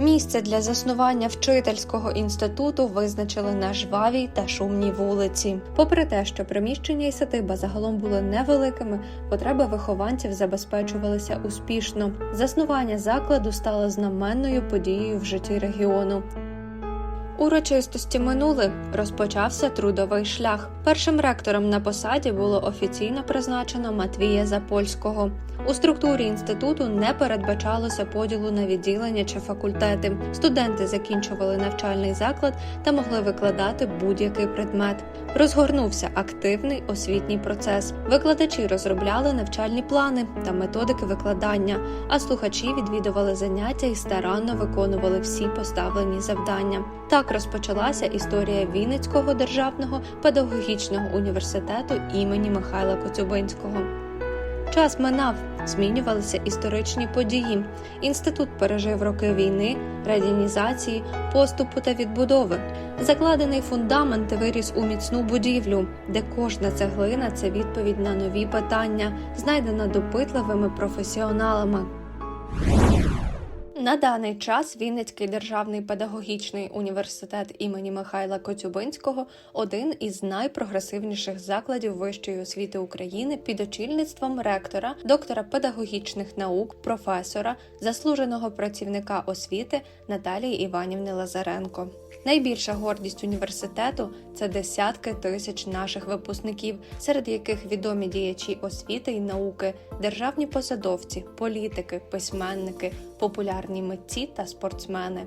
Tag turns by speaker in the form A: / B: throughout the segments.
A: Місце для заснування вчительського інституту визначили на жвавій та шумній вулиці. Попри те, що приміщення і садиба загалом були невеликими, потреби вихованців забезпечувалися успішно. Заснування закладу стало знаменною подією в житті регіону. Урочистості минули, розпочався трудовий шлях. Першим ректором на посаді було офіційно призначено Матвія Запольського. У структурі інституту не передбачалося поділу на відділення чи факультети. Студенти закінчували навчальний заклад та могли викладати будь-який предмет. Розгорнувся активний освітній процес. Викладачі розробляли навчальні плани та методики викладання, а слухачі відвідували заняття і старанно виконували всі поставлені завдання. Так розпочалася історія Вінницького державного педагогічного університету імені Михайла Коцюбинського. Час минав, змінювалися історичні події. Інститут пережив роки війни, радянізації, поступу та відбудови. Закладений фундамент виріс у міцну будівлю, де кожна цеглина це відповідь на нові питання, знайдена допитливими професіоналами. На даний час Вінницький державний педагогічний університет імені Михайла Коцюбинського один із найпрогресивніших закладів вищої освіти України під очільництвом ректора, доктора педагогічних наук, професора, заслуженого працівника освіти Наталії Іванівни Лазаренко. Найбільша гордість університету це десятки тисяч наших випускників, серед яких відомі діячі освіти і науки, державні посадовці, політики, письменники, популярні митці та спортсмени.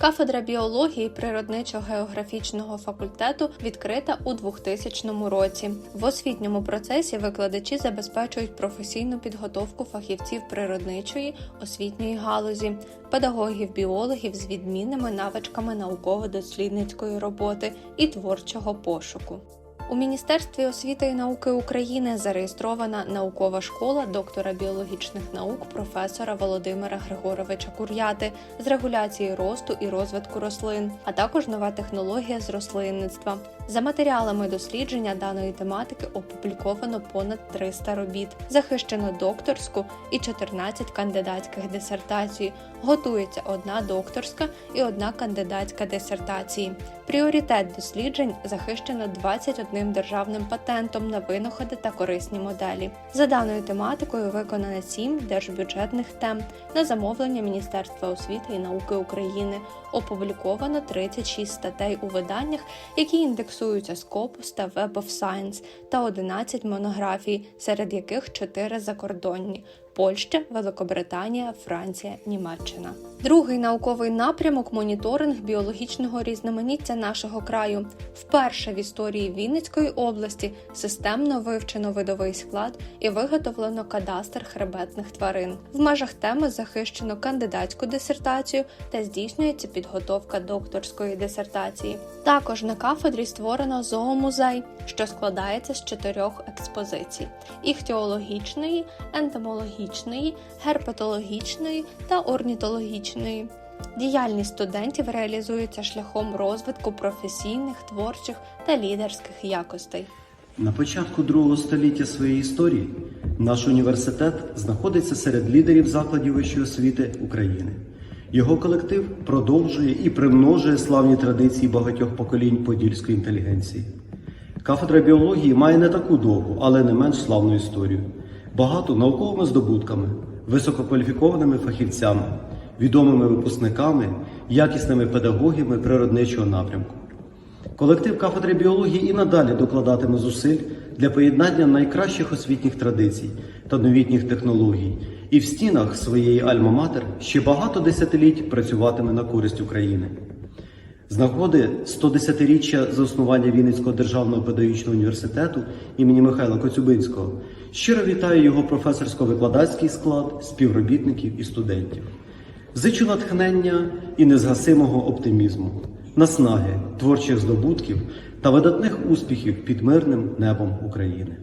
A: Кафедра біології природничо-географічного факультету відкрита у 2000 році. В освітньому процесі викладачі забезпечують професійну підготовку фахівців природничої освітньої галузі, педагогів-біологів з відмінними навичками науково-дослідницької роботи і творчого пошуку. У Міністерстві освіти і науки України зареєстрована наукова школа доктора біологічних наук професора Володимира Григоровича Кур'яти з регуляції росту і розвитку рослин, а також нова технологія з рослинництва. За матеріалами дослідження даної тематики опубліковано понад 300 робіт, захищено докторську і 14 кандидатських дисертацій. Готується одна докторська і одна кандидатська дисертації. Пріоритет досліджень захищено 21 державним патентом на винаходи та корисні моделі. За даною тематикою виконано 7 держбюджетних тем на замовлення Міністерства освіти і науки України. Опубліковано 36 статей у виданнях, які індексуються Scopus та Web of Science, та 11 монографій, серед яких 4 закордонні. Польща, Великобританія, Франція, Німеччина. Другий науковий напрямок моніторинг біологічного різноманіття нашого краю. Вперше в історії Вінницької області системно вивчено видовий склад і виготовлено кадастр хребетних тварин. В межах теми захищено кандидатську дисертацію та здійснюється підготовка докторської дисертації. Також на кафедрі створено зоомузей, що складається з чотирьох експозицій: іхтіологічної, ентомологічної, герпетологічної та орнітологічної. Діяльність студентів реалізується шляхом розвитку професійних, творчих та лідерських якостей.
B: На початку другого століття своєї історії наш університет знаходиться серед лідерів закладів вищої освіти України. Його колектив продовжує і примножує славні традиції багатьох поколінь подільської інтелігенції. Кафедра біології має не таку довгу, але не менш славну історію, багато науковими здобутками, висококваліфікованими фахівцями, відомими випускниками, якісними педагогами природничого напрямку. Колектив кафедри біології і надалі докладатиме зусиль для поєднання найкращих освітніх традицій та новітніх технологій, і в стінах своєї альма-матер ще багато десятиліть працюватиме на користь України. З нагоди 110-річчя заснування Вінницького державного педагогічного університету імені Михайла Коцюбинського щиро вітаю його професорсько-викладацький склад, співробітників і студентів. Зичу натхнення і незгасимого оптимізму, наснаги, творчих здобутків та видатних успіхів під мирним небом України.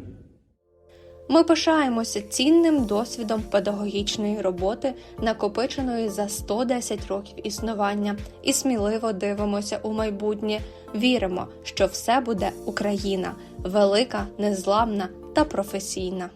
A: Ми пишаємося цінним досвідом педагогічної роботи, накопиченої за 110 років існування, і сміливо дивимося у майбутнє. Віримо, що все буде Україна велика, незламна та професійна.